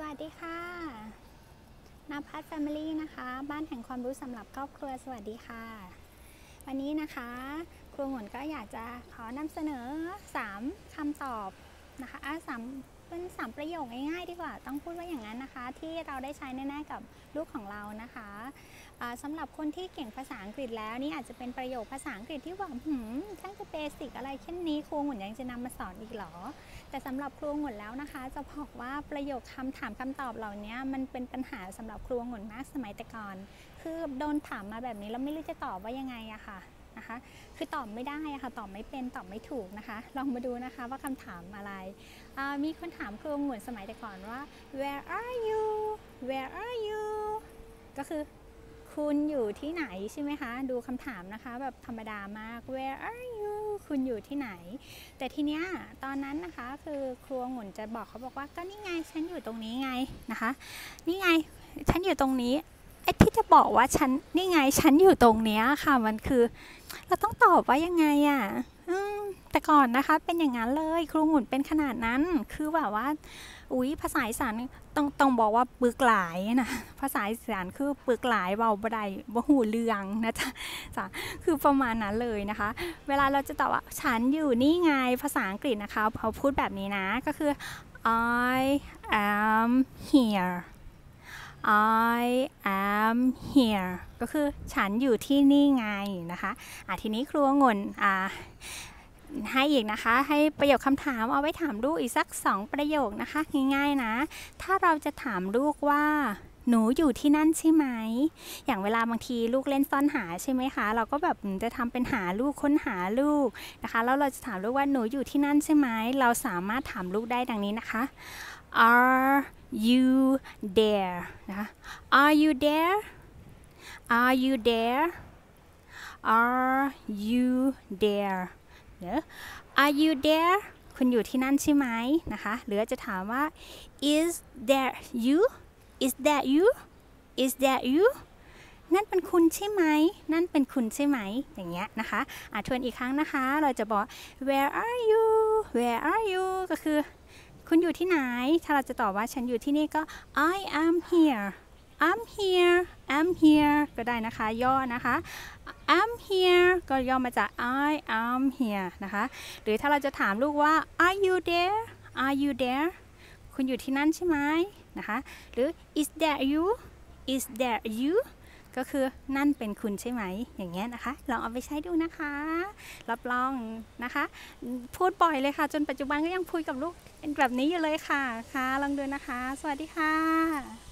สวัสดีค่ะนภัสแฟมิลี่นะคะ บ้านแห่งความรู้สำหรับครอบครัว สวัสดีค่ะ วันนี้นะคะครูหมุนก็อยากจะขอนำเสนอ 3คำตอบนะคะอะสาม เป็นสามประโยคง่ายๆดีกว่า ต้องพูดว่าอย่างนั้นนะคะ ที่เราได้ใช้แน่ๆกับลูกของเรานะคะอ่าสำหรับคนที่เก่งภาษาอังกฤษแล้วนี่อาจจะเป็นประโยคภาษาอังกฤษที่ว่าหืมช่างจะเบสิกอะไรแค่นนี้ครูหมุนยังจะนำมาสอนอีกหรอ แต่สำหรับครูหมุนแล้วนะคะ จะบอกว่าประโยคคำถามคำตอบเหล่านี้มันเป็นปัญหาสำหรับครูหมุนมากสมัยแต่ก่อน คือโดนถามมาแบบนี้แล้วไม่รู้จะตอบว่ายังไงอะค่ะ นะคะ คือตอบไม่ได้ะค่ะตอบไม่เป็นตอบไม่ถูกนะคะ ลองมาดูนะคะว่าคำถามอะไร มีคนถามครูหมุนสมัยแต่ก่อนว่า where are you where are you ก็คือคุณอยู่ที่ไหนใช่ไหมคะ ดูคำถามนะคะ แบบธรรมดามาก where are you คุณอยู่ที่ไหน แต่ทีเนี้ยตอนนั้นนะคะคือครูหมุนจะบอกเขาบอกว่าก็นี่ไงฉันอยู่ตรงนี้ไงนะคะ นี่ไงฉันอยู่ตรงนี้ จะบอกว่าฉันนี่ไงฉันอยู่ตรงเนี้ยค่ะมันคือ เราต้องตอบว่ายังไงอะ่ะแต่ก่อนนะคะเป็นอย่างนั้นเลยครูหมุนเป็นขนาดนั้น คือแบบว่า อุ๊ยภาษาอีสานต้องต้องบอกว่าปึกหลายนะภาษาอีสานคือปึกหลายเบาบไดบ่หูเรืองนะจ๊ะจ้ะคือประมาณนั้นเลยนะคะ เวลาเราจะตอบว่าฉันอยู่นี่ไงภาษาอังกฤษนะคะเขาพูดแบบนี้นะก็คือ I am here I am here ก็คือฉันอยู่ที่นี่ไงนะคะอะทีนี้ครูงนอ่าให้อีกนะคะ ให้ประโยคคำถามเอาไว้ถามลูกอีกสักสองประโยคนะคะ ง่ายๆนะ ถ้าเราจะถามลูกว่าหนูอยู่ที่นั่นใช่ไหม อย่างเวลาบางทีลูกเล่นซ่อนหาใช่ไหมคะ เราก็แบบจะทำเป็นหาลูกค้นหาลูกนะคะ แล้วเราจะถามลูกว่าหนูอยู่ที่นั่นใช่ไหม เราสามารถถามลูกได้ดังนี้นะคะ are you there นะ are you there are you there are you there เดี๋ยว are you there คุณอยู่ที่นั่นใช่ไหมนะคะ หรือจะถามว่า is there you is that you is that you นั่นเป็นคุณใช่ไหม นั่นเป็นคุณใช่ไหม อย่างเงี้ยนะคะอะทวนอีกครั้งนะคะ เราจะบอก where are you where are you ก็คือ คุณอยู่ที่ไหน ถ้าเราจะตอบว่าฉันอยู่ที่นี่ก็ I am here I'm here I'm here ก็ได้นะคะ ย่อนะคะ I'm here ก็ย่อมาจาก I am here นะคะ หรือถ้าเราจะถามลูกว่า Are you there Are you there คุณอยู่ที่นั่นใช่ไหมนะคะ หรือ Is that you Is that you ก็คือนั่นเป็นคุณใช่ไหม อย่างเงี้ยนะคะ ลองเอาไปใช้ดูนะคะ รับรองนะคะ พูดบ่อยเลยค่ะ จนปัจจุบันก็ยังพูดกับลูกแบบนี้อยู่เลยค่ะค่ะ ลองดูนะคะ สวัสดีค่ะ